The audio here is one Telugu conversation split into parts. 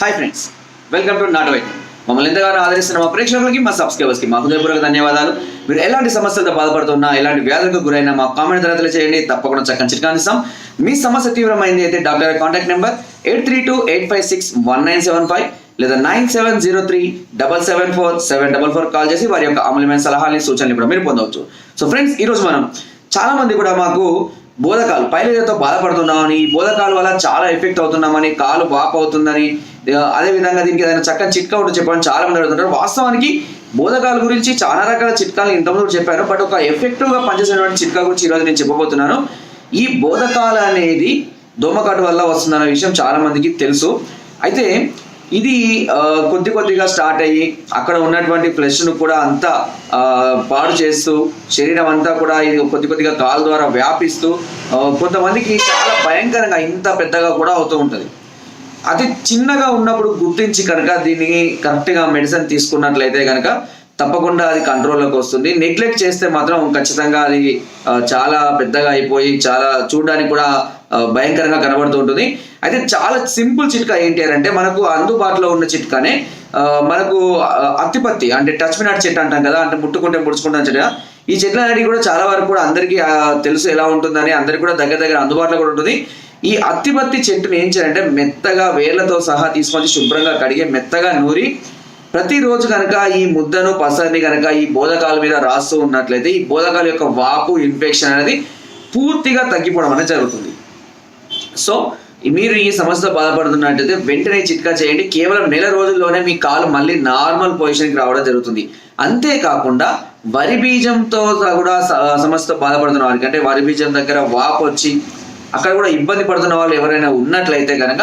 Hi friends welcome to not white మమ్మల్ని ఎంతగానో ఆదరిస్తున్న మా ప్రేక్షకులకి మా సబ్స్క్రైబర్స్కి మా హృదయపూర్వక ధన్యవాదాలు. మీరు ఎలాంటి సమస్యలతో బాధపడుతున్నా ఎలాంటి వ్యాధులకు గురైనా మా కామెంట్ తరగతులు చేయండి తప్పకుండా చక్కని చిట్కాని మీ సమస్య తీవ్రమైంది అయితే doctor contact number eight three two eight five six one nine seven five లేదా nine seven zero three double seven four seven double four call చేసి వారి యొక్క అమూల్యమైన సలహాలని సూచనలు కూడా మీరు పొందవచ్చు. సో ఫ్రెండ్స్ ఈరోజు మనం చాలా మంది కూడా మాకు బోధకాలు. పైలేజర్తో బాధపడుతున్నామని ఈ బోధకాల వల్ల చాలా ఎఫెక్ట్ అవుతున్నామని కాలు వాపు అవుతుందని అదే విధంగా దీనికి ఏదైనా చక్కని చిట్కా ఉంటే చెప్పడం చాలా మంది అడుగుతుంటారు. వాస్తవానికి బోధకాల గురించి చాలా రకాల చిట్కాలు ఇంతకుముందు చెప్పాను బట్ ఒక ఎఫెక్టివ్గా పనిచేసేటువంటి చిట్కా గురించి ఈరోజు నేను చెప్పబోతున్నాను. ఈ బోధకాలు అనేది దోమకాటు వల్ల వస్తుందన్న విషయం చాలా మందికి తెలుసు. అయితే ఇది కొద్ది కొద్దిగా స్టార్ట్ అయ్యి అక్కడ ఉన్నటువంటి ఫ్లెష్ను కూడా అంతా పాడు చేస్తూ శరీరం అంతా కూడా ఇది కొద్ది కొద్దిగా కాలు ద్వారా వ్యాపిస్తూ కొంతమందికి చాలా భయంకరంగా ఇంత పెద్దగా కూడా అవుతూ ఉంటుంది. అది చిన్నగా ఉన్నప్పుడు గుర్తించి కనుక దీన్ని కరెక్ట్గా మెడిసిన్ తీసుకున్నట్లయితే కనుక తప్పకుండా అది కంట్రోల్లోకి వస్తుంది. నెగ్లెక్ట్ చేస్తే మాత్రం ఖచ్చితంగా అది చాలా పెద్దగా అయిపోయి చాలా చూడడానికి కూడా భయంకరంగా కనబడుతూ ఉంటుంది. అయితే చాలా సింపుల్ చిట్కా ఏంటి అని అంటే మనకు అందుబాటులో ఉన్న చిట్కానే మనకు అత్తిపత్తి అంటే టచ్ మినాట్ చెట్టు అంటాం కదా అంటే ముట్టుకుంటే ముడుచుకుంటాం చెట్టు ఈ చెట్ల అనేది కూడా చాలా వరకు కూడా అందరికీ తెలుసు ఎలా ఉంటుందని అందరికీ కూడా దగ్గర దగ్గర అందుబాటులో కూడా ఉంటుంది. ఈ అత్తిపత్తి చెట్టుని ఏం చేయాలంటే మెత్తగా వేళ్ళతో సహా తీసుకొని శుభ్రంగా కడిగి మెత్తగా నూరి ప్రతిరోజు కనుక ఈ ముద్దను పసరిని కనుక ఈ బోధకాల మీద రాస్తూ ఉన్నట్లయితే ఈ బోధకాల యొక్క వాపు ఇన్ఫెక్షన్ అనేది పూర్తిగా తగ్గిపోవడం అనేది జరుగుతుంది. సో మీరు ఈ సమస్యతో బాధపడుతున్నట్టయితే వెంటనే చిట్కా చేయండి. కేవలం నెల రోజుల్లోనే మీ కాలు మళ్ళీ నార్మల్ పొజిషన్కి రావడం జరుగుతుంది. అంతేకాకుండా వరి బీజంతో కూడా సమస్యతో బాధపడుతున్న వారికి అంటే వరి బీజం దగ్గర వాపు వచ్చి అక్కడ కూడా ఇబ్బంది పడుతున్న వాళ్ళు ఎవరైనా ఉన్నట్లయితే కనుక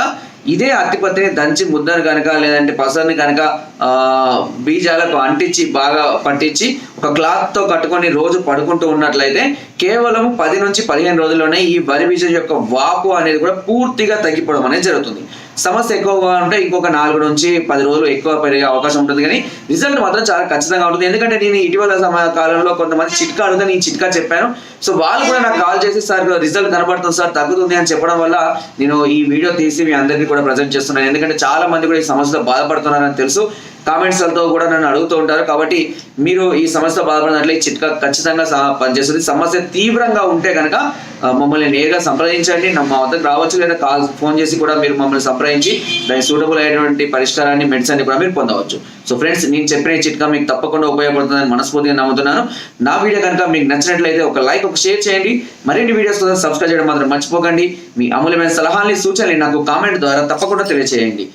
ఇదే అత్తిపత్తిని దంచి ముద్దను కనుక లేదంటే పసరుని కనుక బీజాలకు అంటించి బాగా పట్టించి ఒక క్లాత్తో కట్టుకొని రోజు పడుకుంటూ ఉన్నట్లయితే కేవలం పది నుంచి పదిహేను రోజుల్లోనే ఈ వరి బీజం యొక్క వాపు అనేది కూడా పూర్తిగా తగ్గిపోవడం అనేది జరుగుతుంది. సమస్య ఎక్కువగా ఉంటే ఇంకొక నాలుగు నుంచి పది రోజులు ఎక్కువ పెరిగే అవకాశం ఉంటుంది. కానీ రిజల్ట్ మాత్రం చాలా ఖచ్చితంగా ఉంటుంది. ఎందుకంటే నేను ఇటీవల సమయ కాలంలో కొంతమంది చిట్కా అడిగితే నేను చిట్కా చెప్పాను. సో వాళ్ళు కూడా నాకు కాల్ చేసి సార్ రిజల్ట్ కనబడుతుంది సార్ తగ్గుతుంది అని చెప్పడం వల్ల నేను ఈ వీడియో తీసి మీ అందరికీ కూడా ప్రజెంట్ చేస్తున్నాను. ఎందుకంటే చాలా మంది కూడా ఈ సమస్యతో బాధపడుతున్నారని తెలుసు. కామెంట్స్లతో కూడా నన్ను అడుగుతూ ఉంటారు. కాబట్టి మీరు ఈ సమస్య బాధపడినట్లే చిట్కా ఖచ్చితంగా సహా- పనిచేస్తుంది. సమస్య తీవ్రంగా ఉంటే కనుక మమ్మల్ని నేరుగా సంప్రదించండి. నా- మా వద్దకు రావచ్చు లేదా కాల్ ఫోన్ చేసి కూడా మీరు మమ్మల్ని సంప్రదించి దాని సూటబుల్ అయినటువంటి పరిష్కారాన్ని మెడిసిన్ కూడా మీరు పొందవచ్చు. సో ఫ్రెండ్స్ నేను చెప్పిన ఈ చిట్కా మీకు తప్పకుండా ఉపయోగపడుతుందని మనస్ఫూర్తిగా నమ్ముతున్నాను. నా వీడియో కనుక మీకు నచ్చినట్లయితే ఒక లైక్ ఒక షేర్ చేయండి. మరిన్ని వీడియోస్ కోసం సబ్స్క్రైబ్ చేయడం మాత్రం మర్చిపోకండి. మీ అమూల్యమైన సలహాలని సూచనలు నాకు కామెంట్ ద్వారా తప్పకుండా తెలియజేయండి